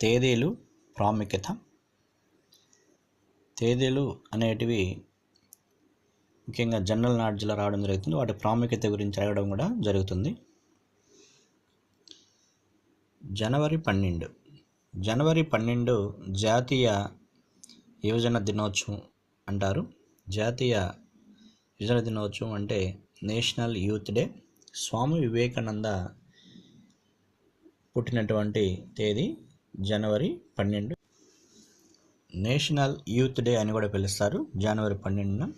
తేదీలు ప్రాముఖ్యత. తేదీలు అనేటివి ముఖ్యంగా జనరల్ నాలెడ్జ్లో రావడం జరుగుతుంది. వాటి ప్రాముఖ్యత గురించి అడగడం కూడా జరుగుతుంది. జనవరి పన్నెండు. జనవరి పన్నెండు జాతీయ యువజన దినోత్సవం అంటారు. జాతీయ యువజన దినోత్సవం అంటే national youth day. Swami Vivekananda పుట్టినటువంటి తేదీ జనవరి పన్నెండు. నేషనల్ యూత్ డే అని కూడా పిలుస్తారు. జనవరి పన్నెండున.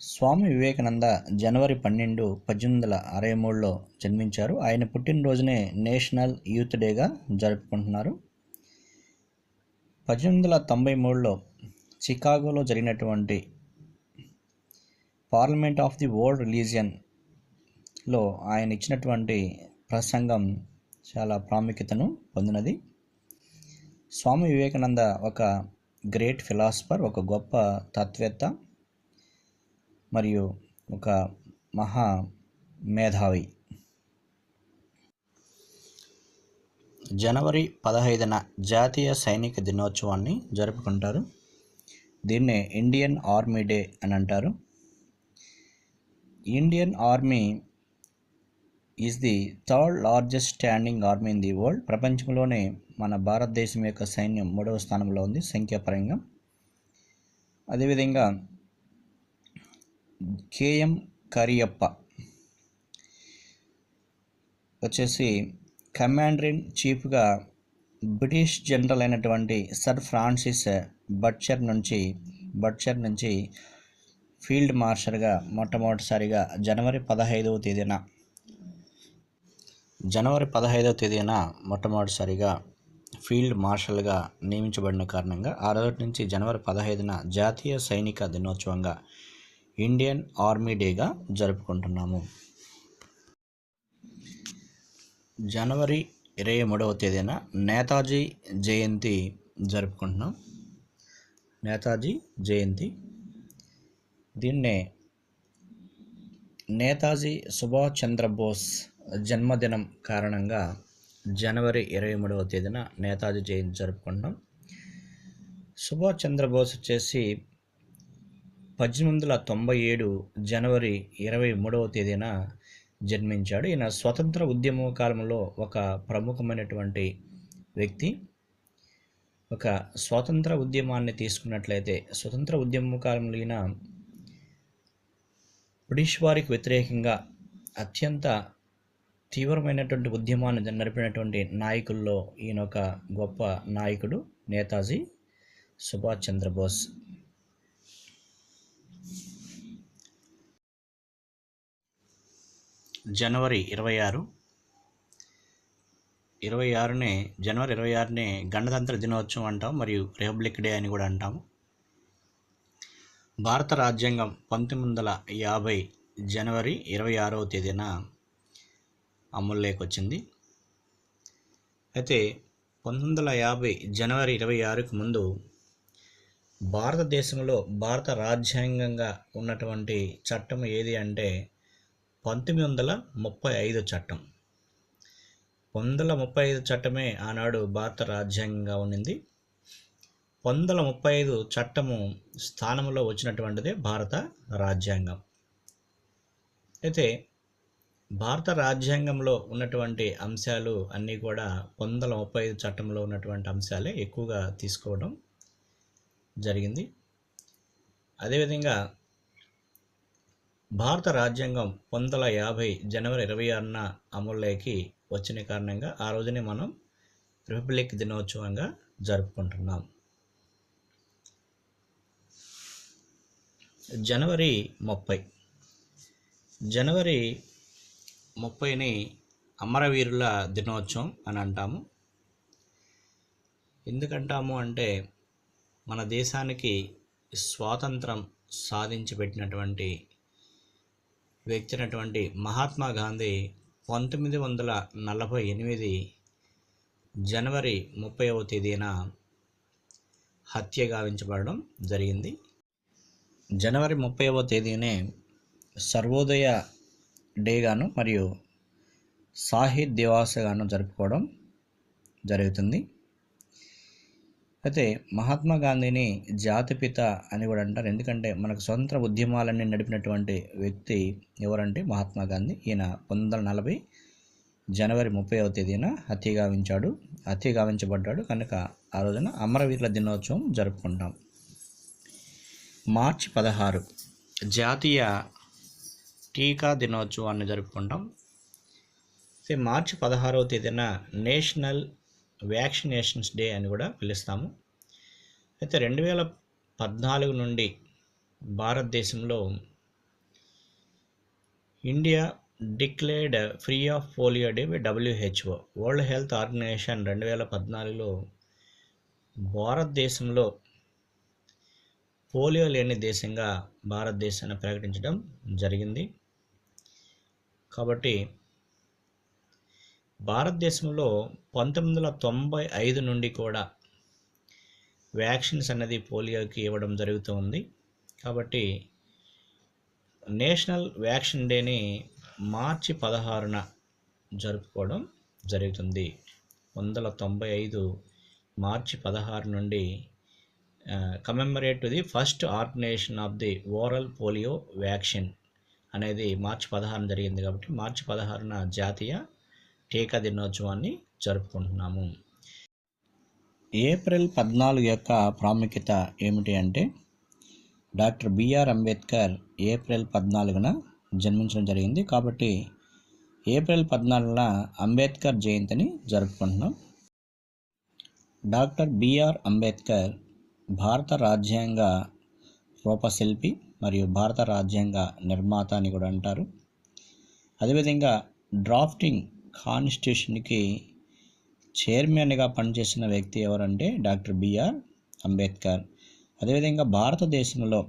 స్వామి వివేకానంద జనవరి పన్నెండు పద్దెనిమిది వందల అరవై మూడులో జన్మించారు. ఆయన పుట్టినరోజునే నేషనల్ యూత్ డేగా జరుపుకుంటున్నారు. పద్దెనిమిది వందల తొంభై మూడులో చికాగోలో జరిగినటువంటి పార్లమెంట్ ఆఫ్ ది వరల్డ్ రిలీజియన్లో ఆయన ఇచ్చినటువంటి ప్రసంగం చాలా ప్రాముఖ్యతను పొందినది. స్వామి వివేకానంద ఒక గ్రేట్ ఫిలాసఫర్ ఒక గొప్ప తత్వేత్త మరియు ఒక మహా మేధావి. జనవరి పదహైదున జాతీయ సైనిక దినోత్సవాన్ని జరుపుకుంటారు. దీన్నే ఇండియన్ ఆర్మీ డే అని అంటారు. Indian army is the third largest standing army in the world ప్రపంచంలోనే మన భారతదేశం యొక్క సైన్యం మూడవ స్థానంలో ఉంది సంఖ్యాపరంగా. అదేవిధంగా కేఎం కరియప్ప వచ్చేసి కమాండర్ ఇన్ చీఫ్గా బ్రిటిష్ జనరల్ అయినటువంటి సర్ ఫ్రాన్సిస్ బట్చర్ నుంచి బట్చర్ నుంచి ఫీల్డ్ మార్షల్గా మొట్టమొదటిసారిగా జనవరి పదహైదవ తేదీన జనవరి పదహైదవ తేదీన మొట్టమొదటిసారిగా ఫీల్డ్ మార్షల్గా నియమించబడిన కారణంగా ఆ రోజు నుంచి జనవరి పదహైదున జాతీయ సైనిక దినోత్సవంగా ఇండియన్ ఆర్మీ డేగా జరుపుకుంటున్నాము. జనవరి ఇరవై మూడవ తేదీన నేతాజీ జయంతి జరుపుకుంటున్నాం. నేతాజీ జయంతి. దీన్నే నేతాజీ సుభాష్ చంద్రబోస్ జన్మదినం కారణంగా జనవరి ఇరవై మూడవ తేదీన నేతాజీ జయంతి జరుపుకుంటాం. సుభాష్ చంద్రబోస్ వచ్చేసి పద్దెనిమిది వందల తొంభై ఏడు జనవరి ఇరవై మూడవ తేదీన జన్మించాడు. ఈయన స్వతంత్ర ఉద్యమ కాలంలో ఒక ప్రముఖమైనటువంటి వ్యక్తి. ఒక స్వాతంత్ర ఉద్యమాన్ని తీసుకున్నట్లయితే స్వతంత్ర ఉద్యమ కాలంలో ఈయన బ్రిటిష్ వారికి వ్యతిరేకంగా అత్యంత తీవ్రమైనటువంటి ఉద్యమాన్ని నడిపినటువంటి నాయకుల్లో ఈయన ఒక గొప్ప నాయకుడు నేతాజీ సుభాష్ చంద్రబోస్. జనవరి ఇరవై ఆరు ఇరవై ఆరునే జనవరి ఇరవై ఆరునే గణతంత్ర దినోత్సవం అంటాం మరియు రిపబ్లిక్ డే అని కూడా అంటాము. భారత రాజ్యాంగం పంతొమ్మిది వందల యాభై జనవరి ఇరవై ఆరవ తేదీన అమల్లోకి వచ్చింది అయితే పంతొమ్మిది వందల యాభై జనవరి ఇరవై ఆరుకు ముందు భారతదేశంలో భారత రాజ్యాంగంగా ఉన్నటువంటి చట్టం ఏది అంటే పంతొమ్మిది వందల ముప్పై ఐదు చట్టం. పంతొమ్మిది వందల ముప్పై ఐదు చట్టమే ఆనాడు భారత రాజ్యాంగంగా ఉండింది పంతొమ్మిది వందల ముప్పై ఐదు చట్టము స్థానంలో వచ్చినటువంటిదే భారత రాజ్యాంగం. అయితే భారత రాజ్యాంగంలో ఉన్నటువంటి అంశాలు అన్నీ కూడా వందల ముప్పై ఐదు చట్టంలో ఉన్నటువంటి అంశాలే ఎక్కువగా తీసుకోవడం జరిగింది. అదేవిధంగా భారత రాజ్యాంగం వందల యాభై జనవరి ఇరవై ఆరున అమల్లోకి వచ్చిన కారణంగా ఆ రోజునే మనం రిపబ్లిక్ దినోత్సవంగా జరుపుకుంటున్నాం. జనవరి ముప్పై. జనవరి ముప్పైని అమరవీరుల దినోత్సవం అని అంటాము. ఎందుకంటాము అంటే మన దేశానికి స్వాతంత్రం సాధించి పెట్టినటువంటి వ్యక్తి అయినటువంటి మహాత్మా గాంధీ పంతొమ్మిది వందల నలభై ఎనిమిది జనవరి ముప్పైవ తేదీన హత్య గావించబడడం జరిగింది. జనవరి ముప్పైవ తేదీనే సర్వోదయ డేగాను మరియు సాహిద్ దివాసగాను జరుపుకోవడం జరుగుతుంది. అయితే మహాత్మా గాంధీని జాతిపిత అని కూడా అంటారు. ఎందుకంటే మనకు స్వతంత్ర ఉద్యమాలన్నీ నడిపినటువంటి వ్యక్తి ఎవరంటే మహాత్మా గాంధీ. ఈయన పంతొమ్మిది వందల నలభై జనవరి ముప్పైవ తేదీన హత్య గావించాడు. హత్య గావించబడ్డాడు. కనుక ఆ రోజున అమరవీరుల దినోత్సవం జరుపుకుంటాం. మార్చి పదహారు జాతీయ టీకా దినోత్సవాన్ని జరుపుకుంటాం. సో మార్చి పదహారవ తేదీన నేషనల్ వ్యాక్సినేషన్స్ డే అని కూడా పిలుస్తాము. అయితే రెండు వేల పద్నాలుగు నుండి భారతదేశంలో India declared free of polio day by WHO world health organization రెండు వేల పద్నాలుగులో భారతదేశంలో పోలియో లేని దేశంగా భారతదేశాన్ని ప్రకటించడం జరిగింది. కాబట్టి భారతదేశంలో పంతొమ్మిది వందల తొంభై ఐదు నుండి కూడా వ్యాక్సిన్స్ అనేది పోలియోకి ఇవ్వడం జరుగుతూ ఉంది. కాబట్టి నేషనల్ వ్యాక్సిన్ డేని మార్చి పదహారున జరుపుకోవడం జరుగుతుంది. వందల తొంభై ఐదు మార్చి పదహారు నుండి commemorate the first organization of the oral polio vaccine. అనేది మార్చి పదహారున జరిగింది కాబట్టి మార్చి పదహారున జాతీయ టీకా దినోత్సవాన్ని జరుపుకుంటున్నాము. ఏప్రిల్ పద్నాలుగు యొక్క ప్రాముఖ్యత ఏమిటి అంటే డాక్టర్ బిఆర్ అంబేద్కర్ ఏప్రిల్ పద్నాలుగున జన్మించడం జరిగింది కాబట్టి ఏప్రిల్ పద్నాలుగున అంబేద్కర్ జయంతిని జరుపుకుంటున్నాం. డాక్టర్ బిఆర్ అంబేద్కర్ భారత రాజ్యాంగ రూపశిల్పి మరియు భారత రాజ్యాంగ నిర్మాత అని కూడా అంటారు. అదేవిధంగా డ్రాఫ్టింగ్ కాన్స్టిట్యూషన్కి చైర్మన్గా పనిచేసిన వ్యక్తి ఎవరంటే డాక్టర్ బిఆర్ అంబేద్కర్. అదేవిధంగా భారతదేశంలో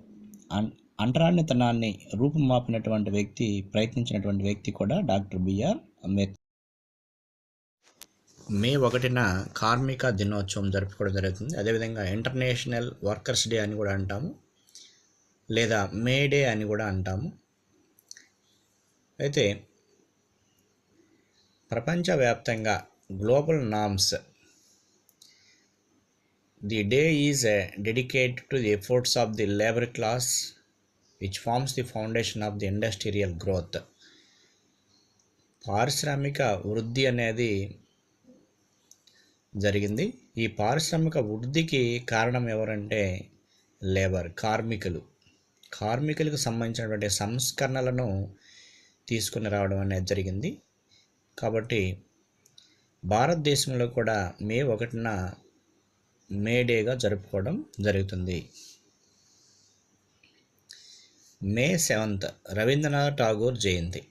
అన్ అంటరానితనాన్ని రూపుమాపినటువంటి వ్యక్తి ప్రయత్నించినటువంటి వ్యక్తి కూడా డాక్టర్ బిఆర్ అంబేద్కర్. మే ఒకటిన కార్మిక దినోత్సవం జరుపుకోవడం జరుగుతుంది. అదేవిధంగా ఇంటర్నేషనల్ వర్కర్స్ డే అని కూడా అంటాము. లేదా మే డే అని కూడా అంటాము. అయితే ప్రపంచవ్యాప్తంగా global norms the day is dedicated to the efforts of the labour class which forms the foundation of the industrial growth. పారిశ్రామిక వృద్ధి అనేది జరిగింది. ఈ పారిశ్రామిక వృద్ధికి కారణం ఎవరంటే లేబర్ కార్మికులు. కార్మికులకు సంబంధించినటువంటి సంస్కరణలను తీసుకుని రావడం అనేది జరిగింది. కాబట్టి భారతదేశంలో కూడా మే ఒకటిన మే డేగా జరుపుకోవడం జరుగుతుంది. మే సెవెంత్ రవీంద్రనాథ్ ఠాగూర్ జయంతి.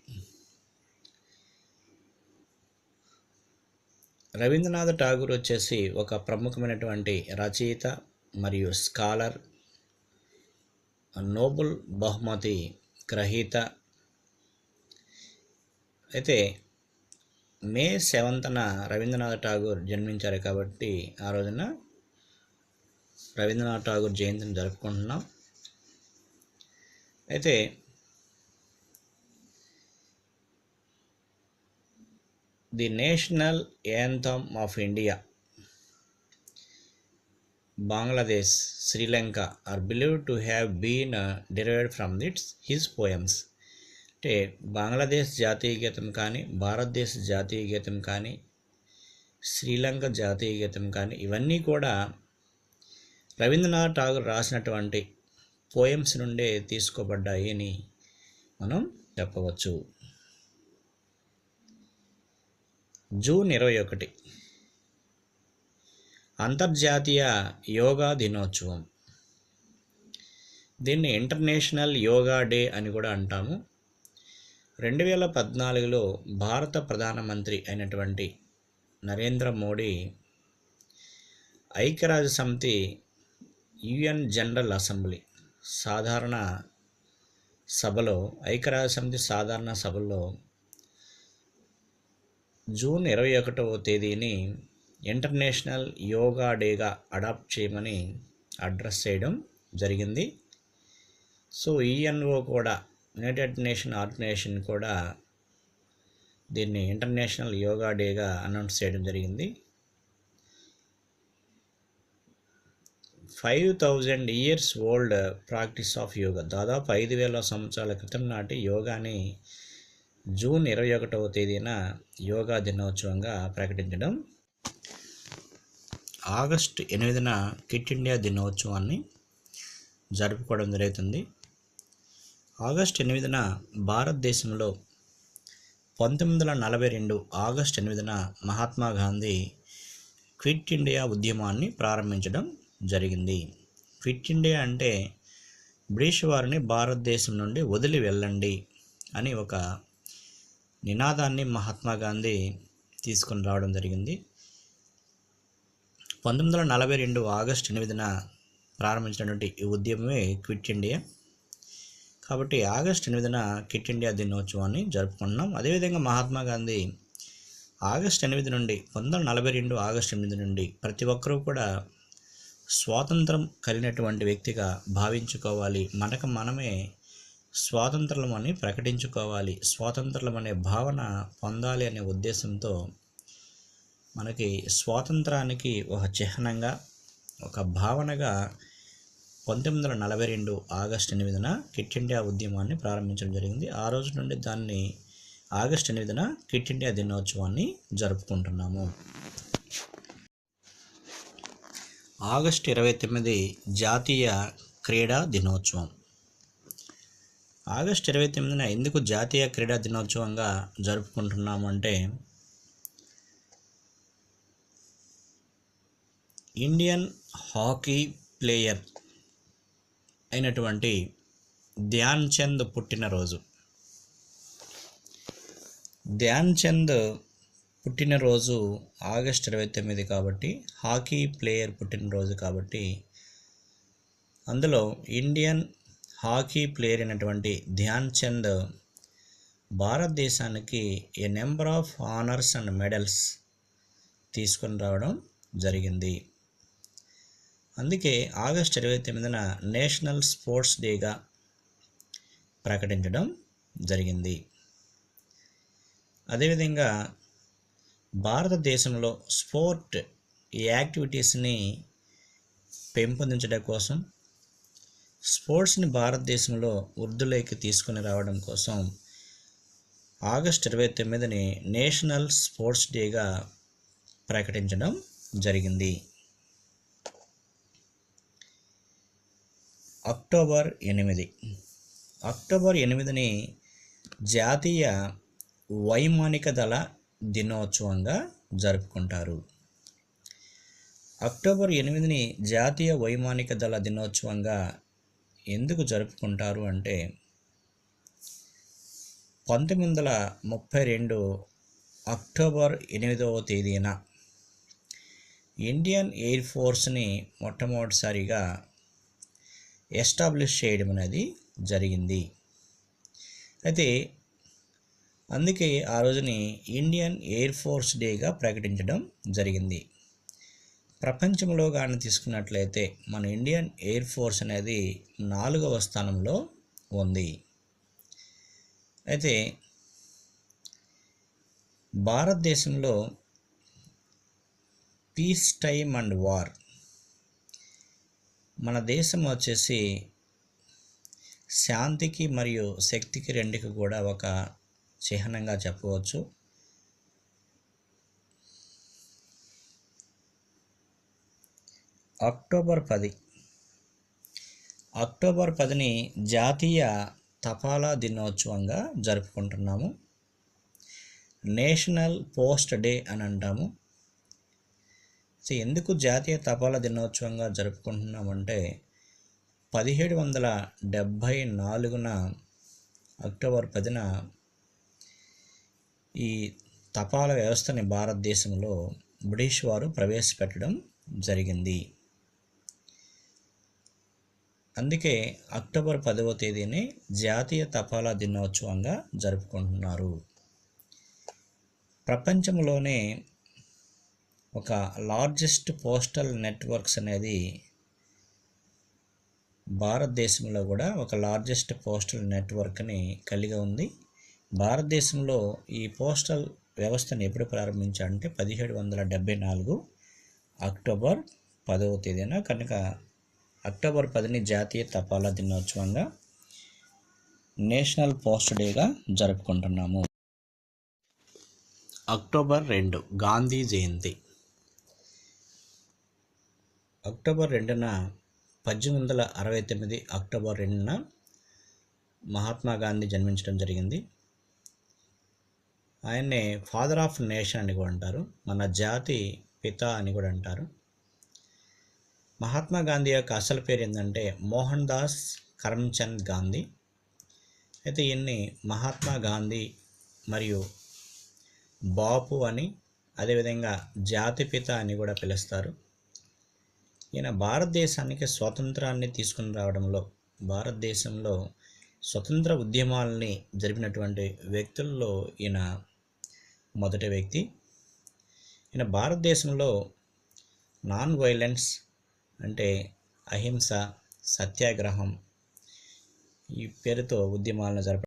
రవీంద్రనాథ్ ఠాగూర్ వచ్చేసి ఒక ప్రముఖమైనటువంటి రచయిత మరియు స్కాలర్. నోబుల్ బహుమతి గ్రహీత. అయితే మే సెవెంత్న రవీంద్రనాథ్ ఠాగూర్ జన్మించారు కాబట్టి ఆ రోజున రవీంద్రనాథ్ ఠాగూర్ జయంతిని జరుపుకుంటున్నాం. అయితే the national anthem of India Bangladesh Sri Lanka are believe to have been derived from its his poems అంటే బంగ్లాదేశ్ జాతీయ గీతం కానీ భారతదేశ జాతీయ గీతం కానీ శ్రీలంక జాతీయ గీతం కానీ ఇవన్నీ కూడా రవీంద్రనాథ్ ఠాగూర్ రాసినటువంటి పోయమ్స్ నుండే తీసుకోబడ్డాయి అని మనం చెప్పవచ్చు. జూన్ ఇరవై ఒకటి. అంతర్జాతీయ యోగా దినోత్సవం. దీన్ని ఇంటర్నేషనల్ యోగా డే అని కూడా అంటాము. రెండు వేల పద్నాలుగులో భారత ప్రధానమంత్రి అయినటువంటి నరేంద్ర మోడీ ఐక్యరాజ్య సమితి యుఎన్ జనరల్ అసెంబ్లీ సాధారణ సభలో ఐక్యరాజ్య సమితి సాధారణ సభలో జూన్ ఇరవై ఒకటవ తేదీని ఇంటర్నేషనల్ యోగా డేగా అడాప్ట్ చేయమని అడ్రస్ చేయడం జరిగింది. సో ఈఎన్ఓ కూడా యునైటెడ్ నేషన్ ఆర్గనైజేషన్ కూడా దీన్ని ఇంటర్నేషనల్ యోగా డేగా అనౌన్స్ చేయడం జరిగింది. Five thousand years old practice of yoga. దాదాపు ఐదు వేల సంవత్సరాల క్రితం నాటి యోగాని జూన్ ఇరవై ఒకటవ తేదీన యోగా దినోత్సవంగా ప్రకటించడం ఆగస్టు ఎనిమిదిన కిట్ ఇండియా దినోత్సవాన్ని జరుపుకోవడం జరుగుతుంది. ఆగస్టు ఎనిమిదిన భారతదేశంలో పంతొమ్మిది వందల నలభై రెండు ఆగస్టు ఎనిమిదిన మహాత్మా గాంధీ క్విట్ ఇండియా ఉద్యమాన్ని ప్రారంభించడం జరిగింది. క్విట్ ఇండియా అంటే బ్రిటిష్ వారిని భారతదేశం నుండి వదిలి వెళ్ళండి అని ఒక నినాదాన్ని మహాత్మా గాంధీ తీసుకొని రావడం జరిగింది. పంతొమ్మిది వందల నలభై రెండు ఆగస్టు ఎనిమిదిన ప్రారంభించినటువంటి ఈ ఉద్యమమే క్విట్ ఇండియా. కాబట్టి ఆగస్టు ఎనిమిదిన క్విట్ ఇండియా దినోత్సవాన్ని జరుపుకుంటున్నాం అదేవిధంగా మహాత్మా గాంధీ ఆగస్టు ఎనిమిది నుండి పంతొమ్మిది వందల నలభై రెండు ఆగస్టు ఎనిమిది నుండి ప్రతి ఒక్కరూ కూడా స్వాతంత్రం కలిగినటువంటి వ్యక్తిగా భావించుకోవాలి. మనకు మనమే స్వాతంత్రం అని ప్రకటించుకోవాలి. స్వాతంత్రం అనే భావన పొందాలి అనే ఉద్దేశంతో మనకి స్వాతంత్రానికి ఒక చిహ్నంగా ఒక భావనగా పంతొమ్మిది వందల నలభై రెండు ఆగస్టు ఎనిమిదిన కిట్ ఇండియా ఉద్యమాన్ని ప్రారంభించడం జరిగింది. ఆ రోజు నుండి దాన్ని ఆగస్టు ఎనిమిదిన కిట్ ఇండియా దినోత్సవాన్ని జరుపుకుంటున్నాము. ఆగస్టు ఇరవై తొమ్మిది జాతీయ క్రీడా దినోత్సవం. ఆగస్టు ఇరవై తొమ్మిదిన ఎందుకు జాతీయ క్రీడా దినోత్సవంగా జరుపుకుంటున్నామంటే ఇండియన్ హాకీ ప్లేయర్ అయినటువంటి ధ్యాన్ చంద్ పుట్టినరోజు. ధ్యాన్ చంద్ పుట్టినరోజు ఆగస్ట్ ఇరవై తొమ్మిది కాబట్టి హాకీ ప్లేయర్ పుట్టినరోజు కాబట్టి అందులో ఇండియన్ హాకీ ప్లేయర్ అయినటువంటి ధ్యాన్ చంద్ భారతదేశానికి a number of honours and medals తీసుకొని రావడం జరిగింది. అందుకే ఆగస్ట్ ఇరవై తొమ్మిదిన నేషనల్ స్పోర్ట్స్ డేగా ప్రకటించడం జరిగింది. అదేవిధంగా భారతదేశంలో స్పోర్ట్ యాక్టివిటీస్ని పెంపొందించడం కోసం స్పోర్ట్స్ని భారతదేశంలో వృద్ధులోకి తీసుకుని రావడం కోసం ఆగస్ట్ ఇరవై తొమ్మిదిని నేషనల్ స్పోర్ట్స్ డేగా ప్రకటించడం జరిగింది. అక్టోబర్ ఎనిమిది. అక్టోబర్ ఎనిమిదిని జాతీయ వైమానిక దళ దినోత్సవంగా జరుపుకుంటారు. అక్టోబర్ ఎనిమిదిని జాతీయ వైమానిక దళ దినోత్సవంగా ఎందుకు జరుపుకుంటారు అంటే పంతొమ్మిది వందల ముప్పై రెండు అక్టోబర్ ఎనిమిదవ తేదీన ఇండియన్ ఎయిర్ ఫోర్స్ని మొట్టమొదటిసారిగా ఎస్టాబ్లిష్ చేయడం అనేది జరిగింది. అయితే అందుకే ఆ రోజుని ఇండియన్ ఎయిర్ ఫోర్స్ డేగా ప్రకటించడం జరిగింది. ప్రపంచంలో కానీ తీసుకున్నట్లయితే మన ఇండియన్ ఎయిర్ ఫోర్స్ అనేది నాలుగవ స్థానంలో ఉంది. అయితే భారతదేశంలో పీస్ టైమ్ అండ్ వార్ మన దేశం వచ్చేసి శాంతికి మరియు శక్తికి రెండుకి కూడా ఒక చిహ్నంగా చెప్పవచ్చు. అక్టోబర్ పది. అక్టోబర్ పదిని జాతీయ తపాలా దినోత్సవంగా జరుపుకుంటున్నాము. నేషనల్ పోస్ట్ డే అని అంటాము. సో ఎందుకు జాతీయ తపాలా దినోత్సవంగా జరుపుకుంటున్నామంటే పదిహేడు వందల డెబ్భై నాలుగున అక్టోబర్ పదిన ఈ తపాలా వ్యవస్థని భారతదేశంలో బ్రిటిష్ వారు ప్రవేశపెట్టడం జరిగింది. అందుకే అక్టోబర్ పదవ తేదీని జాతీయ తపాలా దినోత్సవంగా జరుపుకుంటున్నారు. ప్రపంచంలోనే ఒక లార్జెస్ట్ పోస్టల్ నెట్వర్క్స్ అనేది భారతదేశంలో కూడా ఒక లార్జెస్ట్ పోస్టల్ నెట్వర్క్ని కలిగి ఉంది. భారతదేశంలో ఈ పోస్టల్ వ్యవస్థను ఎప్పుడు ప్రారంభించారంటే పదిహేడు వందల డెబ్బై నాలుగు అక్టోబర్ పదవ తేదీన కనుక అక్టోబర్ పదిని జాతీయ తపాలా దినోత్సవంగా నేషనల్ పోస్ట్ డేగా జరుపుకుంటున్నాము. అక్టోబర్ రెండు గాంధీ జయంతి. అక్టోబర్ రెండున పద్దెనిమిది వందల అరవై తొమ్మిది అక్టోబర్ రెండున మహాత్మా గాంధీ జన్మించడం జరిగింది. ఆయన్నే ఫాదర్ ఆఫ్ నేషన్ అని కూడా అంటారు. మన జాతి పిత అని కూడా అంటారు. మహాత్మా గాంధీ యొక్క అసలు పేరు ఏంటంటే మోహన్ దాస్ కరమ్చంద్ గాంధీ. అయితే ఈయన్ని మహాత్మా గాంధీ మరియు బాపు అని అదేవిధంగా జాతిపిత అని కూడా పిలుస్తారు. ఈయన భారతదేశానికి స్వాతంత్రాన్ని తీసుకుని రావడంలో భారతదేశంలో స్వతంత్ర ఉద్యమాలని జరిపినటువంటి వ్యక్తుల్లో ఈయన మొదటి వ్యక్తి. ఈయన భారతదేశంలో నాన్ వైలెన్స్ అంటే అహింస సత్యాగ్రహం ఈ పేరుతో ఉద్యమాలను జరపడం